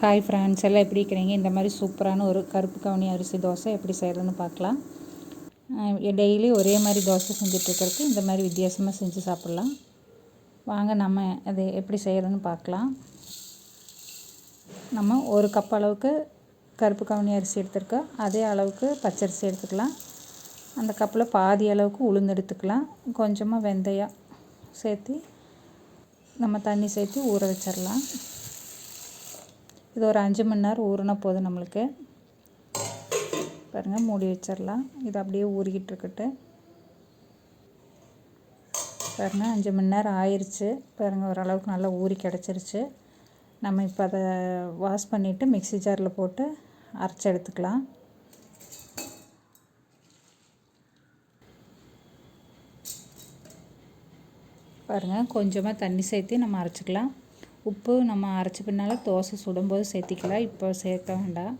Hi friends எல்லாம் எப்படி இருக்கிறீங்க? இந்த மாதிரி சூப்பரான ஒரு கருப்பு கவுனி அரிசி தோசை எப்படி செய்கிறதுன்னு பார்க்கலாம். டெய்லி ஒரே மாதிரி தோசை செஞ்சிட்ருக்கறதுக்கு இந்த மாதிரி வித்தியாசமாக செஞ்சு சாப்பிட்லாம். வாங்க நம்ம அது எப்படி செய்கிறதுன்னு பார்க்கலாம். நம்ம ஒரு கப் அளவுக்கு கருப்பு கவுனி அரிசி எடுத்துருக்கோம். அதே அளவுக்கு பச்சரிசி எடுத்துக்கலாம். அந்த கப்பில் பாதி அளவுக்கு உளுந்து எடுத்துக்கலாம். கொஞ்சமாக வெந்தயம் சேர்த்து நம்ம தண்ணி சேர்த்து ஊற வச்சிடலாம். இது ஒரு அஞ்சு மணி நேரம் ஊறினா போதும் நம்மளுக்கு. பாருங்கள் மூடி வச்சிடலாம். இது அப்படியே ஊறிக்கிட்டு இருக்கட்டு. பாருங்கள் அஞ்சு மணி நேரம் ஆயிடுச்சு பாருங்கள் ஓரளவுக்கு நல்லா ஊறி கிடச்சிருச்சு. நம்ம இப்போ அதை வாஷ் பண்ணிவிட்டு மிக்சி ஜாரில் போட்டு அரைச்சி எடுத்துக்கலாம். பாருங்கள் கொஞ்சமாக தண்ணி சேர்த்து நம்ம அரைச்சிக்கலாம். உப்பு நம்ம அரைச்சி பின்னால் தோசை சுடும்போது சேர்த்திக்கலாம். இப்போ சேர்க்க வேண்டாம்.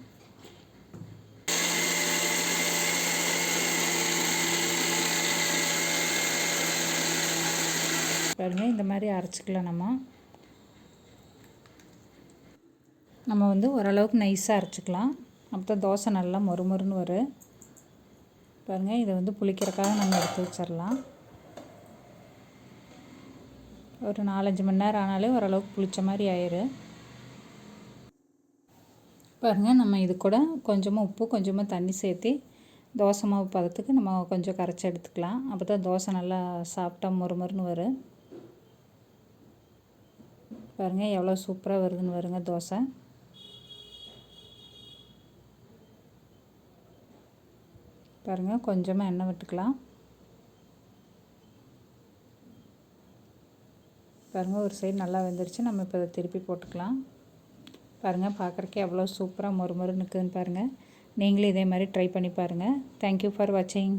பாருங்கள் இந்த மாதிரி அரைச்சிக்கலாம் நம்ம. நம்ம வந்து ஓரளவுக்கு நைஸாக அரைச்சிக்கலாம். அப்போ தான் தோசை நல்லா மொறுமொறுன்னு வரும். பாருங்கள் இதை வந்து புளிக்கிறக்காக நம்ம எடுத்து வச்சிடலாம். ஒரு நாலஞ்சு மணி நேரம் ஆனாலே ஓரளவுக்கு புளிச்ச மாதிரி ஆயிரும் பாருங்கள் நம்ம இது கூட கொஞ்சமாக உப்பு கொஞ்சமாக தண்ணி சேர்த்து தோசை மாவு பதத்துக்கு நம்ம கொஞ்சம் கரைச்சி எடுத்துக்கலாம். அப்போ தான் தோசை நல்லா சாப்பிட்டா மொறுமொறுன்னு வரும் பாருங்கள் எவ்வளோ சூப்பராக வருதுன்னு வருங்க தோசை. பாருங்கள் கொஞ்சமாக எண்ணெய் விட்டுக்கலாம். பாருங்கள் ஒரு சைடு நல்லா வெந்துருச்சு. நம்ம இப்போ அதை திருப்பி போட்டுக்கலாம். பாருங்கள் பார்க்குறக்கே எவ்வளோ சூப்பராக மொறு மொறு நிற்குதுன்னு பாருங்கள் நீங்களும் இதே மாதிரி ட்ரை பண்ணி பாருங்கள் தேங்க்யூ ஃபார் வாட்சிங்